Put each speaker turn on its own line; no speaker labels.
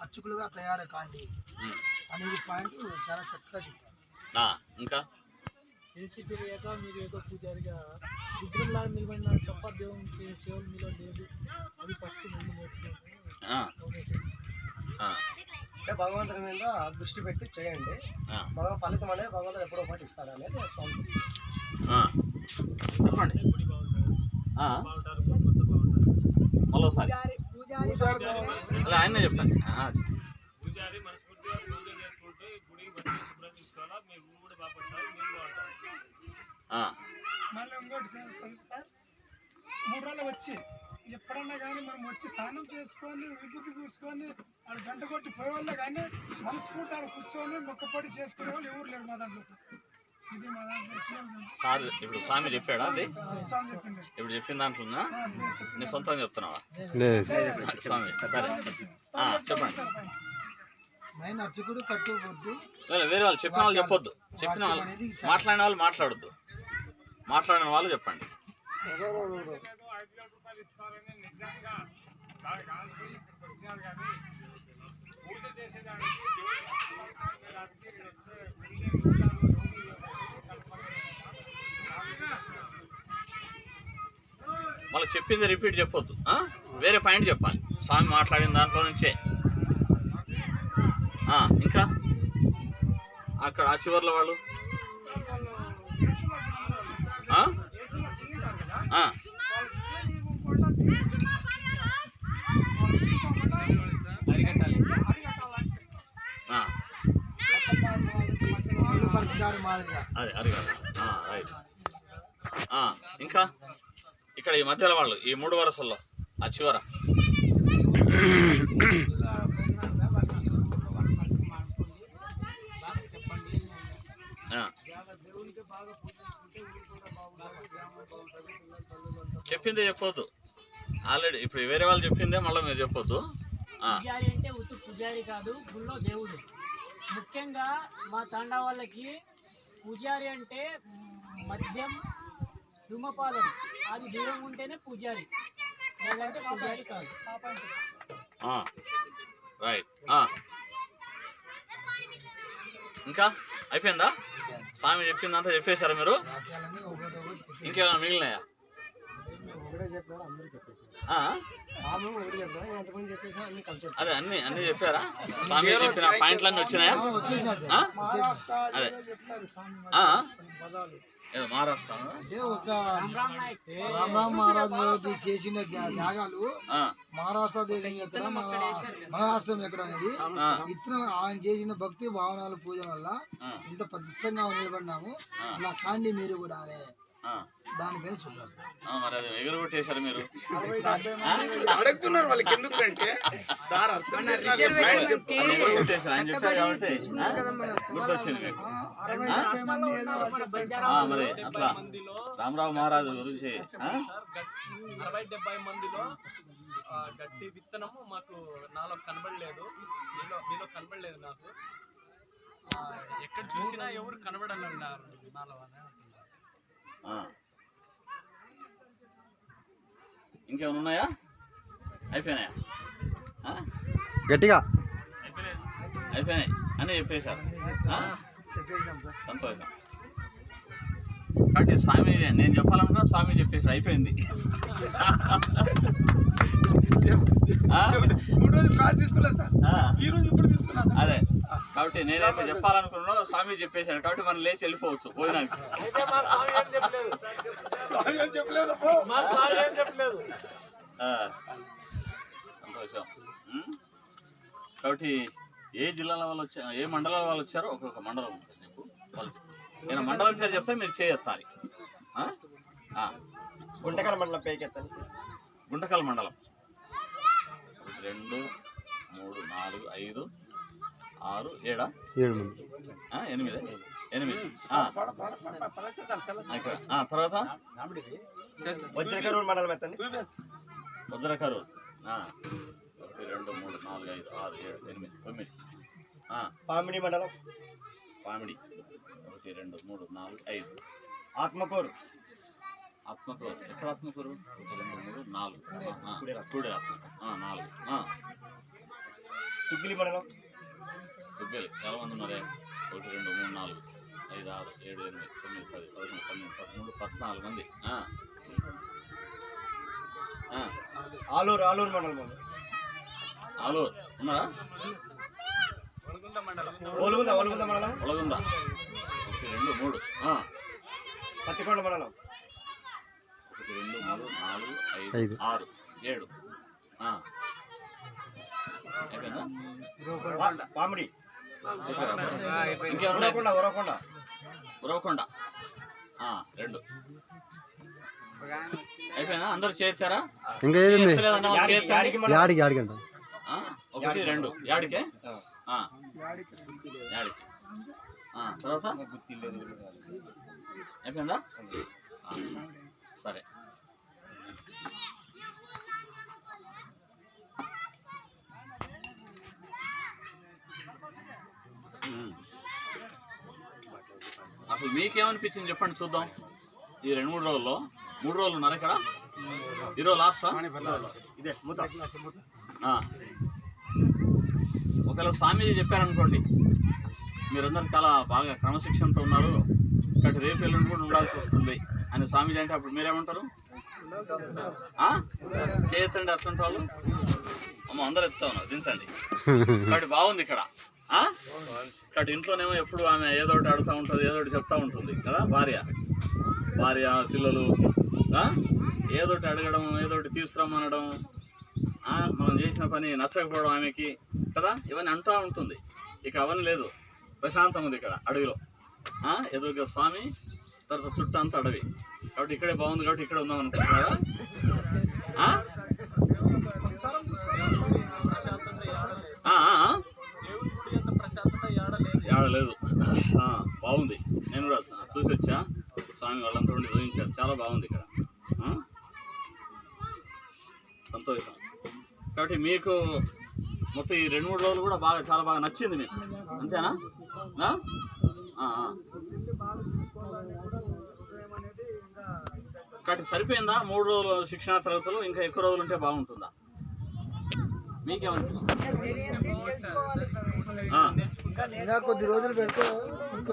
అర్చకులుగా తయారు కాండి. అనేది పాయింట్ చాలా చక్కగా చెప్పారు.
ఆ, ఇంకా?
మీరు ఏదో పూజారిగా విగ్రహంలాగా నిలబడిన తప్ప దేవుని చేసే సేవలు మీలో లేదు. అది ఫస్ట్ ముందు
అంటే భగవంతుడి మీద దృష్టి పెట్టి చేయండి. భగవ ఫలితం అనేది భగవంతుడు ఎప్పుడో ఒకటి ఇస్తాడు అనేది స్వామి.
చెప్పండి.
గుడి
అలా ఆయనే
పూజారి మనస్ఫూర్తిగా పూజ చేసుకుంటూ గుడికి వచ్చి శుభ్రం తీసుకోవాలా మీ ఊరు కూడా బాగుంటారు మీరు బాగుంటారు.
ఆ,
మళ్ళీ ఇంకోటి సార్ సార్ మూడు రోజులు వచ్చి ఎప్పుడన్నా కానీ మనం వచ్చి స్నానం చేసుకొని విభూతి పూసుకొని ఆడ గంట కొట్టి పోయే వాళ్ళే కానీ మనస్ఫూర్తి ఆడ కూర్చొని మొక్కపొడి చేసుకునే వాళ్ళు ఎవరు లేరు మా దాంట్లో సార్.
సార్ ఇప్పుడు స్వామి చెప్పాడా అది? ఇప్పుడు చెప్పిన దాంట్లో ఉందా?
ఆ, అది చెప్పింది.
నీ సొంతంగా చెప్తున్నావా?
లేదు
స్వామి సరే. ఆ, చెప్పండి.
అర్చకుడు కట్టుబొద్దు
వేరే వాళ్ళు చెప్పిన వాళ్ళు చెప్పొద్దు. చెప్పిన వాళ్ళు మాట్లాడిన వాళ్ళు మాట్లాడొద్దు. మాట్లాడిన వాళ్ళు చెప్పండి. మళ్ళీ చెప్పింది రిపీట్ చెప్పొద్దు? వేరే పాయింట్ చెప్పాలి. స్వామి మాట్లాడిన దాంట్లో నుంచే. ఇంకా? అక్కడ ఆ చివర్లో వాళ్ళు? అదే అడిగారు రైట్. ఇంకా? ఇక్కడ ఈ మధ్యలో వాళ్ళు ఈ మూడు వరుసల్లో ఆ చివర. చెప్పిందే చెప్పొద్దు. ఆల్రెడీ ఇప్పుడు వేరే వాళ్ళు చెప్పిందే మళ్ళీ మీరు చెప్పొద్దు.
పూజారి అంటే ఉత్తు పూజారి కాదు గుళ్ళో దేవుడు. ముఖ్యంగా మా తాండా వాళ్ళకి పూజారి అంటే మద్యం ధూమపానం అది దూరం ఉంటేనే పూజారి. లేదంటే పూజారి కాదు.
రైట్. ఇంకా? అయిపోయిందా? స్వామి చెప్పిందంతా చెప్పేశారా మీరు? ఇంకేమైనా మిగిలినాయా? అదే అన్ని అన్ని చెప్పారా? స్వామి చెప్పిన పాయింట్లన్నీ వచ్చినాయా. అదే
ఏదో
మహారాష్ట్ర
అంటే ఒక
రామ్ నాయక్.
రామ్ రామ్ మహారాజ్ గారు చేసిన త్యా- త్యాగాలు
ఆ,
మహారాష్ట్ర దేశం ఎక్కడ మన మన రాష్ట్రం ఎక్కడ అనేది
ఆ,
ఇతను ఆయన చేసిన భక్తి భావనాల పూజ వల్ల ఇంత ప్రతిష్టంగా నిలబడినాము. అలా కాండి మీరు కూడా అనే
మరి అది ఎగురగొట్టేశారు మీరు.
అడుగుతున్నారు వాళ్ళకి ఎందుకు అంటే? సార్ అర్థం?
గుర్తొచ్చింది మీకు. మరి అట్లా. రామరావు మహారాజు గురించి.
అరవై డెబ్బై మందిలో గట్టి విత్తనము మాకు నాలో కనబడలేదు. మీలో మీలో కనబడలేదు నాకు. ఆ, ఎక్కడ చూసినా ఎవరు కనబడాలన్నారు నాలో అని.
ఇంకేమైనా ఉన్నాయా? అయిపోయినాయా? ఆ?
గట్టిగా.
అయిపోయినాయి. సార్.
అయిపోయినాయి అని చెప్పేశారు. ఆ?
చెప్పేసినాం సార్
సంతోషం. కాబట్టి స్వామి నేను చెప్పాలనుకున్నా స్వామి చెప్పేసాడు అయిపోయింది. ఆ?
మూడు రోజులు క్లాస్ తీసుకోలేదు సార్.
ఆ.
ఈ రోజు ఇప్పుడు తీసుకున్నాను
అదే. కాబట్టి నేనైతే చెప్పాలనుకున్నా స్వామి చెప్పేశాడు కాబట్టి మనం లేచి వెళ్ళిపోవచ్చు భోజనానికి
అయితే మా స్వామి ఏం చెప్పలేదు సార్ చెప్పు సార్.
స్వామి ఏం చెప్పలేదు
మా స్వామి ఏం చెప్పలేదు
ఆ. సంతోషం ఉం? కాబట్టి ఏ జిల్లాల వాళ్ళు వచ్చారు ఏ మండలాల వాళ్ళు వచ్చారో ఒక్కొక్క మండలం ఉంటుంది నేను మండలం పేరు చెప్తే మీరు చేయెత్తాలి ఆ? ఆ.
గుంటకల్ మండలం పేకెత్తాలి
గుంటకల్ మండలం రెండు మూడు నాలుగు ఐదు ఆరు ఏడా?
ఏడు మంది.
ఎనిమిది. ఎనిమిది. తర్వాత?
వజ్రకరూరు మండలం ఎత్తండి.
వజ్రకరు ఆ, ఒకటి రెండు మూడు నాలుగు ఐదు ఆరు ఏడు ఎనిమిది. తొమ్మిది. ఆ,
పామిడి మండలం.
పామిడి. ఒకటి రెండు మూడు నాలుగు ఐదు.
ఆత్మకూరు.
ఆత్మకూరు. ఎక్కడ ఆత్మకూరు? ఒకటి రెండు మూడు నాలుగు. నాలుగు.
తుగ్గిలి మండలం.
దుగ్గలి చాలా మంది ఉన్నారే ఒకటి రెండు మూడు నాలుగు ఐదు ఆరు ఏడు ఎనిమిది తొమ్మిది పది పదకొండు పన్నెండు పదమూడు పద్నాలుగు మంది.
ఆలూరు ఆలూరు మండలం
ఆలూరు. ఉన్నారా?
ఒలగుంద
ఓలుగుంద మండలం?
ఒలగుందా. ఒకటి రెండు మూడు. ఆ.
పత్తికొండ మండలం.
ఒకటి రెండు మూడు నాలుగు ఐదు
ఐదు.
ఆరు ఏడు.
పామిడి ఉరవకొండ.
రెండు. అయిపోయిందా? అందరు చేస్తారా
ఇంకా ఏది
యాడికి-? యాడికి
అంట
ఆ, ఒకటి రెండు. యాడికే?
యాడికి.
తర్వాత? అయిపోయిందా? సరే. అసలు మీకేమనిపించింది చెప్పండి చూద్దాం. ఈ రెండు మూడు రోజుల్లో మూడు రోజులు ఉన్నారు ఇక్కడ? ఈరోజు లాస్ట్
ఇదే
ఒకవేళ స్వామీజీ చెప్పారనుకోండి మీరందరూ చాలా బాగా క్రమశిక్షణతో ఉన్నారు. కాబట్టి రేపు ఎల్లుండి కూడా ఉండాల్సి వస్తుంది. అని స్వామీజీ అంటే అప్పుడు మీరేమంటారు? ఆ? చేయొద్దండి అట్లాంటి వాళ్ళు? అమ్మ అందరు ఎత్తుతా ఉన్నారు. దించండి. కాబట్టి బాగుంది ఇక్కడ? కాబట్టి ఇంట్లోనేమో ఎప్పుడు ఆమె ఏదో ఒకటి అడుగుతూ ఉంటుంది ఏదో ఒకటి చెప్తా ఉంటుంది కదా భార్య. భార్య పిల్లలు ఏదో ఒకటి అడగడం ఏదో ఒకటి తీసుకురమ్మనడం మనం చేసిన పని నచ్చకపోవడం ఆమెకి కదా? ఇవన్నీ అంటూ ఉంటుంది. ఇక అవన్నీ లేదు. ప్రశాంతం ఉంది ఇక్కడ అడవిలో. ఆ, ఎదురుగా స్వామి తర్వాత చుట్టూ అంతా అడవి. కాబట్టి ఇక్కడే బాగుంది కాబట్టి ఇక్కడ ఉందాం అనుకుంటున్నారా ఆ? ఆ, ఆ, ఆ?
దేవుని గుడి అంత ప్రశాంతత ఏడ లేదు.
బాగుంది. నేను కూడా చూసి వచ్చా? స్వామి వాళ్ళంతా ఉండి చూపించారు చాలా బాగుంది ఇక్కడ. సంతోషం. కాబట్టి మీకు మొత్తం ఈ రెండు మూడు రోజులు కూడా బాగా చాలా బాగా నచ్చింది మీకు. అంతేనా? కాబట్టి సరిపోయిందా? మూడు రోజులు శిక్షణ తరగతులు ఇంకా ఎక్కువ రోజులు ఉంటే బాగుంటుందా? మీకేమనిపిస్తుంది.
ఇంకా కొద్ది రోజులు పెడితే ఇంకా